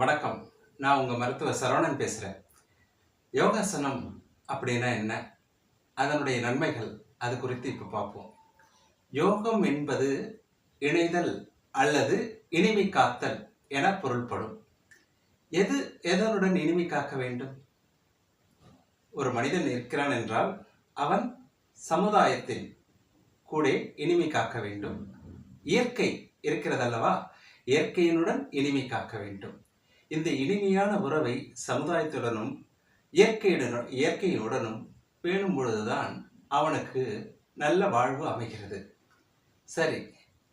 வணக்கம். நான் உங்கள் மருத்துவர் சரவணன் பேசுகிறேன் யோகாசனம் அப்படின்னா என்ன? அதனுடைய நன்மைகள் அது குறித்து இப்போ பார்ப்போம். யோகம் என்பது இணைதல் அல்லது இனிமை காத்தல் என பொருள்படும். எது எதனுடன் இனிமை காக்க வேண்டும்? ஒரு மனிதன் இருக்கிறான் என்றால் அவன் சமுதாயத்தில் கூட இனிமை காக்க வேண்டும். இயற்கை இருக்கிறதல்லவா? இயற்கையினுடன் இனிமை காக்க வேண்டும். இந்த இனிமையான உறவை சமுதாயத்துடனும் இயற்கையுடனும் இயற்கையுடனும் பேணும் பொழுதுதான் அவனுக்கு நல்ல வாழ்வு அமைகிறது. சரி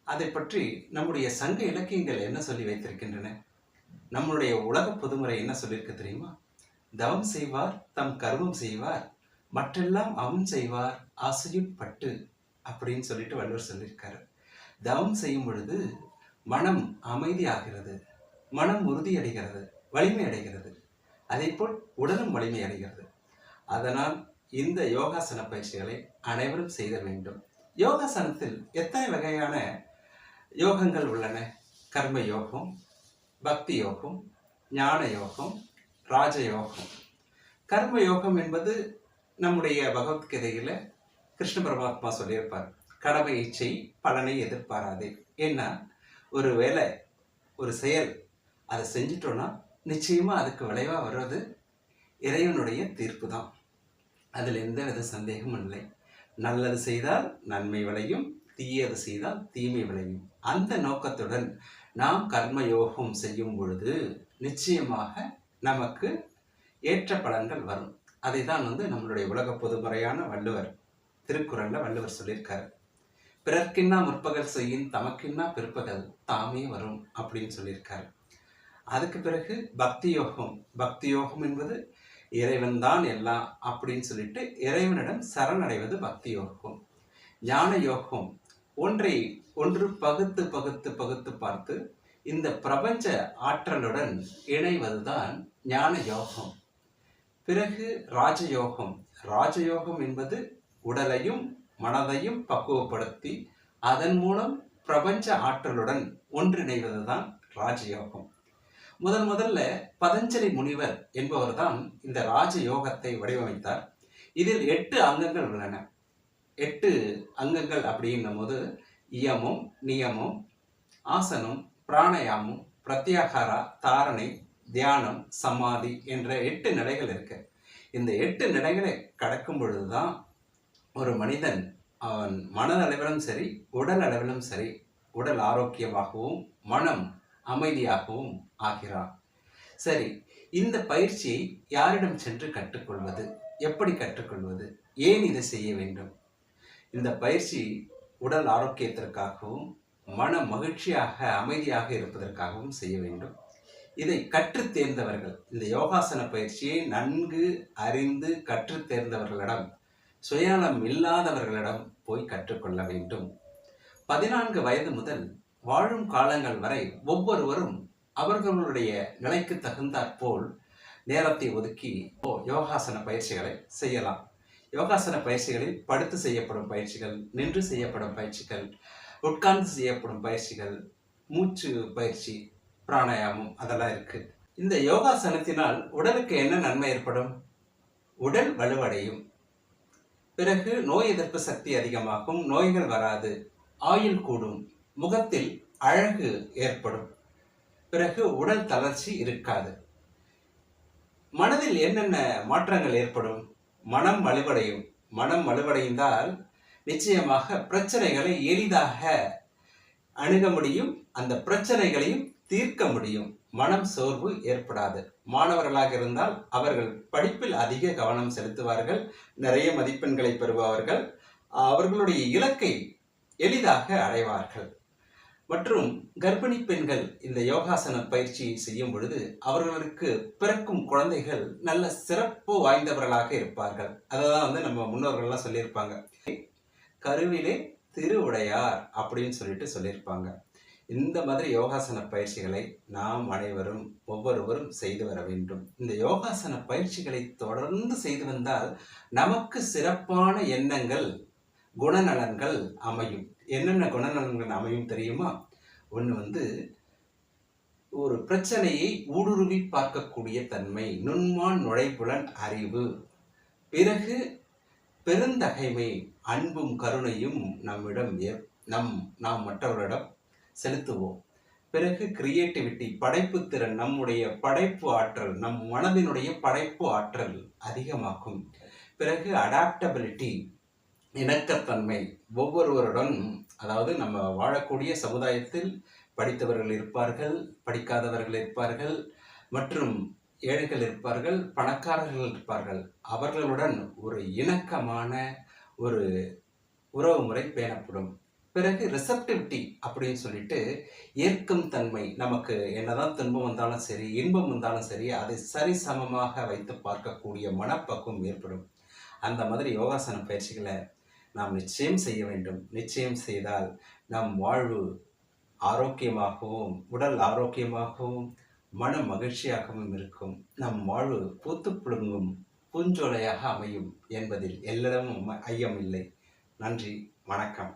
அதை பற்றி நம்முடைய சங்க இலக்கியங்கள் என்ன சொல்லி வைத்திருக்கின்றன? நம்மளுடைய உலக பொதுமுறை என்ன சொல்லியிருக்கு தெரியுமா? தவம் செய்வார் தம் கர்மம் செய்வார் மற்றெல்லாம் அவன் செய்வார் ஆசையும் பட்டு அப்படின்னு சொல்லிட்டு வள்ளுவர் சொல்லியிருக்காரு. தவம் செய்யும் பொழுது மனம் அமைதியாகிறது. மனம் உறுதியடைகிறது வலிமை அடைகிறது அதேபோல் உடலும் வலிமை அடைகிறது அதனால் இந்த யோகாசன பயிற்சிகளை அனைவரும் செய்த வேண்டும். யோகாசனத்தில் எத்தனை வகையான யோகங்கள் உள்ளன? கர்ம யோகம் பக்தி யோகம் ஞான யோகம் ராஜயோகம் கர்ம யோகம் என்பது நம்முடைய பகவத்கீதையில் கிருஷ்ண பரமாத்மா சொல்லியிருப்பார். கடமையை செய் பலனை எதிர்பாராதே. ஏன்னா ஒரு வேலை ஒரு செயல் அதை செஞ்சிட்டோன்னா நிச்சயமாக அதுக்கு விளைவாக வர்றது இறைவனுடைய தீர்ப்பு தான் அதில் எந்த வித சந்தேகமும் இல்லை. நல்லது செய்தால் நன்மை விளையும் தீயது செய்தால் தீமை விளையும். அந்த நோக்கத்துடன் நாம் கர்ம யோகம் செய்யும் பொழுது நிச்சயமாக நமக்கு ஏற்ற பலன்கள் வரும். அதை தான் வந்து நம்மளுடைய உலக பொதுமுறையான வள்ளுவர் திருக்குறளில் வள்ளுவர் சொல்லியிருக்காரு. பிறர்க்கின்னா முற்பகல் செய்யும் தமக்கின்னா பிற்பகல் தாமே வரும் அப்படின்னு சொல்லியிருக்காரு. அதுக்கு பிறகு பக்தி யோகம் பக்தி யோகம் என்பது இறைவன் தான் எல்லாம் அப்படின்னு சொல்லிட்டு இறைவனிடம் சரணடைவது பக்தி யோகம் ஞான யோகம். ஒன்றை ஒன்று பகுத்து பகுத்து பகுத்து பார்த்து இந்த பிரபஞ்ச ஆற்றலுடன் இணைவதுதான் ஞான யோகம். பிறகு ராஜயோகம். ராஜயோகம் என்பது உடலையும் மனதையும் பக்குவப்படுத்தி அதன் மூலம் பிரபஞ்ச ஆற்றலுடன் ஒன்றிணைவது தான் ராஜயோகம். முதன் முதல்ல பதஞ்சலி முனிவர் என்பவர் தான் இந்த ராஜ யோகத்தை வடிவமைத்தார். இதில் எட்டு அங்கங்கள் உள்ளன. எட்டு அங்கங்கள் அப்படின்னும் போது இயமம் நியமம் ஆசனம் பிராணயாமம் பிரத்யாகாரா தாரணை தியானம் சமாதி என்ற எட்டு நிலைகள் இருக்கு. இந்த எட்டு நிலைகளை கடக்கும் பொழுதுதான் ஒரு மனிதன் அவன் மனதளவிலும் சரி உடல் அளவிலும் சரி உடல் ஆரோக்கியமாகவும் மனம் அமைதியாகவும் ஆகிறார். சரி இந்த பயிற்சியை யாரிடம் சென்று கற்றுக்கொள்வது? எப்படி கற்றுக்கொள்வது? ஏன் இதை செய்ய வேண்டும்? இந்த பயிற்சி உடல் ஆரோக்கியத்திற்காகவும் மன மகிழ்ச்சியாக அமைதியாக இருப்பதற்காகவும் செய்ய வேண்டும். இதை கற்றுத் தேர்ந்தவர்கள் இந்த யோகாசன பயிற்சியை நன்கு அறிந்து கற்று தேர்ந்தவர்களிடம் சுயநலம் இல்லாதவர்களிடம் போய் கற்றுக்கொள்ள வேண்டும். பதினான்கு வயது முதல் வாழும் காலங்கள் வரை ஒவ்வொருவரும் அவர்களுடைய நிலைக்கு தகுந்தாற்போல் நேரத்தை ஒதுக்கி ஓ யோகாசன பயிற்சிகளை செய்யலாம். யோகாசன பயிற்சிகளில் படுத்து செய்யப்படும் பயிற்சிகள் நின்று செய்யப்படும் பயிற்சிகள் உட்கார்ந்து செய்யப்படும் பயிற்சிகள் மூச்சு பயிற்சி பிராணாயாமம் அதெல்லாம் இருக்கு. இந்த யோகாசனத்தினால் உடலுக்கு என்ன நன்மை ஏற்படும்? உடல் வலுவடையும். பிறகு நோய் எதிர்ப்பு சக்தி அதிகமாகும் நோய்கள் வராது ஆயுள் கூடும். முகத்தில் அழகு ஏற்படும். பிறகு உடல் தளர்ச்சி இருக்காது. மனதில் என்னென்ன மாற்றங்கள் ஏற்படும்? மனம் வலுவடையும். மனம் வலுவடைந்தால் நிச்சயமாக பிரச்சனைகளை எளிதாக அணுக முடியும். அந்த பிரச்சனைகளையும் தீர்க்க முடியும். மனம் சோர்வு ஏற்படாது. மாணவர்களாக இருந்தால் அவர்கள் படிப்பில் அதிக கவனம் செலுத்துவார்கள். நிறைய மதிப்பெண்களை பெறுபவர்கள். அவர்களுடைய இலக்கை எளிதாக அடைவார்கள். மற்றும் கர்ப்பிணி பெண்கள் இந்த யோகாசன பயிற்சி செய்யும் பொழுது அவர்களுக்கு பிறக்கும் குழந்தைகள் நல்ல சிறப்பு வாய்ந்தவர்களாக இருப்பார்கள். அதான் வந்து நம்ம முன்னோர்கள்லாம் சொல்லியிருப்பாங்க. கருவிலே திருவுடையார் அப்படின்னு சொல்லிட்டு சொல்லியிருப்பாங்க. இந்த மாதிரி யோகாசன பயிற்சிகளை நாம் அனைவரும் ஒவ்வொருவரும் செய்து வர வேண்டும். இந்த யோகாசன பயிற்சிகளை தொடர்ந்து செய்து வந்தால் நமக்கு சிறப்பான எண்ணங்கள் குணநலன்கள் அமையும். என்னென்ன குணநலன்கள் அமையும் தெரியுமா? ஒன்று வந்து ஒரு பிரச்சனையை ஊடுருவி பார்க்கக்கூடிய தன்மை நுண்மான் நுழைப்புலன் அறிவு. பிறகு பெருந்தகைமை அன்பும் கருணையும் நம்மிடம் நம் நாம் மற்றவர்களிடம் செலுத்துவோம். பிறகு கிரியேட்டிவிட்டி படைப்பு திறன் நம்முடைய படைப்பு ஆற்றல் நம் மனதினுடைய படைப்பு ஆற்றல் அதிகமாக்கும் பிறகு அடாப்டபிலிட்டி இணக்கத்தன்மை. ஒவ்வொருவருடன் அதாவது நம்ம வாழக்கூடிய சமுதாயத்தில் படித்தவர்கள் இருப்பார்கள் படிக்காதவர்கள் இருப்பார்கள் மற்றும் ஏழைகள் இருப்பார்கள் பணக்காரர்கள் இருப்பார்கள். அவர்களுடன் ஒரு இணக்கமான ஒரு உறவு முறை பேணப்படும். பிறகு ரிசப்டிவிட்டி அப்படின்னு சொல்லிட்டு ஏற்கும் தன்மை. நமக்கு என்னதான் துன்பம் வந்தாலும் சரி இன்பம் வந்தாலும் சரி அதை சரிசமமாக வைத்து பார்க்கக்கூடிய மனப்பக்குவம் ஏற்படும். அந்த மாதிரி யோகாசன பயிற்சிகளை நாம் நிச்சயம் செய்ய வேண்டும். நிச்சயம் செய்தால் நம் வாழ்வு ஆரோக்கியமாகவும் உடல் ஆரோக்கியமாகவும் மன மகிழ்ச்சியாகவும் இருக்கும். நம் வாழ்வு பூத்து புழுங்கும் பூஞ்சோலையாக அமையும் என்பதில் எல்லிடமும் ஐயம் இல்லை நன்றி வணக்கம்.